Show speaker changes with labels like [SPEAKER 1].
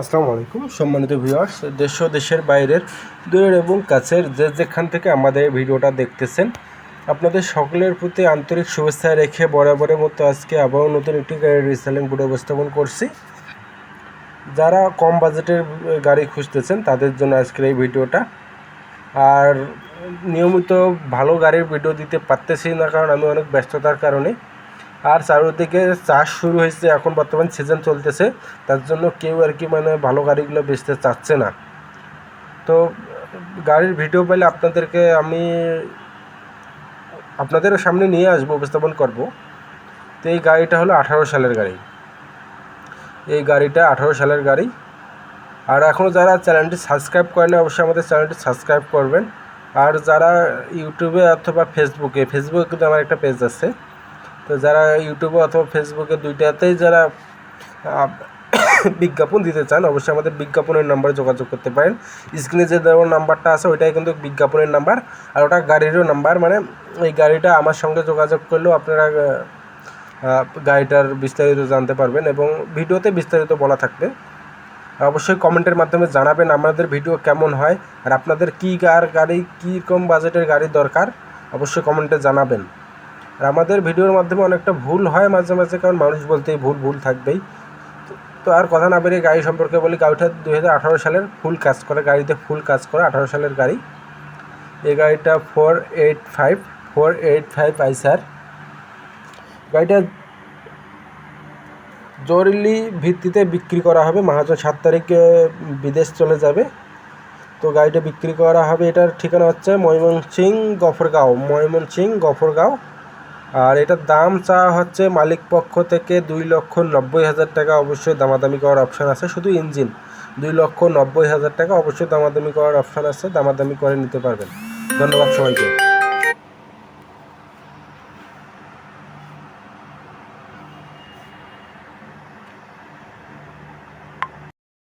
[SPEAKER 1] আসসালামু আলাইকুম। সম্মানিত ভিউয়ার্স দেশ ও দেশের বাইরের, দূরের এবং কাছের যে যেখান থেকে আমাদের ভিডিওটা দেখতেছেন, আপনাদের সকলের প্রতি আন্তরিক শুভেচ্ছা রেখে বরাবরের মতো আজকে আবারও নতুন একটি গাড়ির রিসেলিং ভিডিও উপস্থাপন করছি। যারা কম বাজেটের গাড়ি খুঁজতেছেন, তাদের জন্য আজকের এই ভিডিওটা। আর নিয়মিত ভালো গাড়ির ভিডিও দিতে পারতেছি না, কারণ আমি অনেক ব্যস্ততার কারণে। আর চারিদিকে চাষ শুরু হয়েছে, এখন বর্তমান সিজন চলতেছে। তার জন্য কেউ আর কি মানে ভালো গাড়িগুলো বেচতে চাচ্ছে না। তো গাড়ির ভিডিও পেলে আপনাদেরকে আমি আপনাদের সামনে নিয়ে আসব, উপস্থাপন করব। তো এই গাড়িটা হলো আঠারো সালের গাড়ি। এই গাড়িটা আঠারো সালের গাড়ি। আর এখনও যারা চ্যানেলটি সাবস্ক্রাইব করেন অবশ্যই আমাদের চ্যানেলটি সাবস্ক্রাইব করবেন। আর যারা ইউটিউবে অথবা ফেসবুকে ফেসবুকে কিন্তু আমার একটা পেজ আছে। তো যারা ইউটিউবে অথবা ফেসবুকে দুইটাতেই যারা বিজ্ঞাপন দিতে চান, অবশ্যই আমাদের বিজ্ঞাপনের নাম্বারে যোগাযোগ করতে পারেন। স্ক্রিনে যে দেওয়ার নাম্বারটা আছে, ওইটাই কিন্তু বিজ্ঞাপনের নাম্বার। আর ওটা গাড়িরও নাম্বার মানে এই গাড়িটা আমার সঙ্গে যোগাযোগ করলেও আপনারা গাড়িটার বিস্তারিত জানতে পারবেন এবং ভিডিওতে বিস্তারিত বলা থাকবে। অবশ্যই কমেন্টের মাধ্যমে জানাবেন আমাদের ভিডিও কেমন হয় আর আপনাদের কী গাড়ি, কীরকম বাজেটের গাড়ি দরকার, অবশ্যই কমেন্টে জানাবেন। আর আমাদের ভিডিওর মাধ্যমে অনেকটা ভুল হয় মাঝে মাঝে, কারণ মানুষ বলতেই ভুল ভুল থাকবেই। তো- আর কথা না বেরিয়ে গাড়ি সম্পর্কে বলি, গাড়িটা দুই হাজার সালের ফুল কাজ করে, গাড়িতে ফুল কাজ করে আঠারো সালের গাড়ি। এই গাড়িটা four eight five four eight five Eicher গাড়িটা জরুরি ভিত্তিতে বিক্রি করা হবে, মহাজন সাত তারিখে বিদেশ চলে যাবে। তো গাড়িটা বিক্রি করা হবে, এটার ঠিকানা হচ্ছে ময়মনসিং গফরগাঁও ময়মনসিং গফরগাঁও। আর এটার দাম চাওয়া হচ্ছে মালিক পক্ষ থেকে দুই লক্ষ নব্বই হাজার টাকা। অবশ্যই দামাদামি করার অপশান আছে, শুধু ইঞ্জিন। দুই লক্ষ নব্বই হাজার টাকা, অবশ্যই দামাদামি করার অপশান আছে, দামাদামি করে নিতে পারবেন। ধন্যবাদ সবাইকে।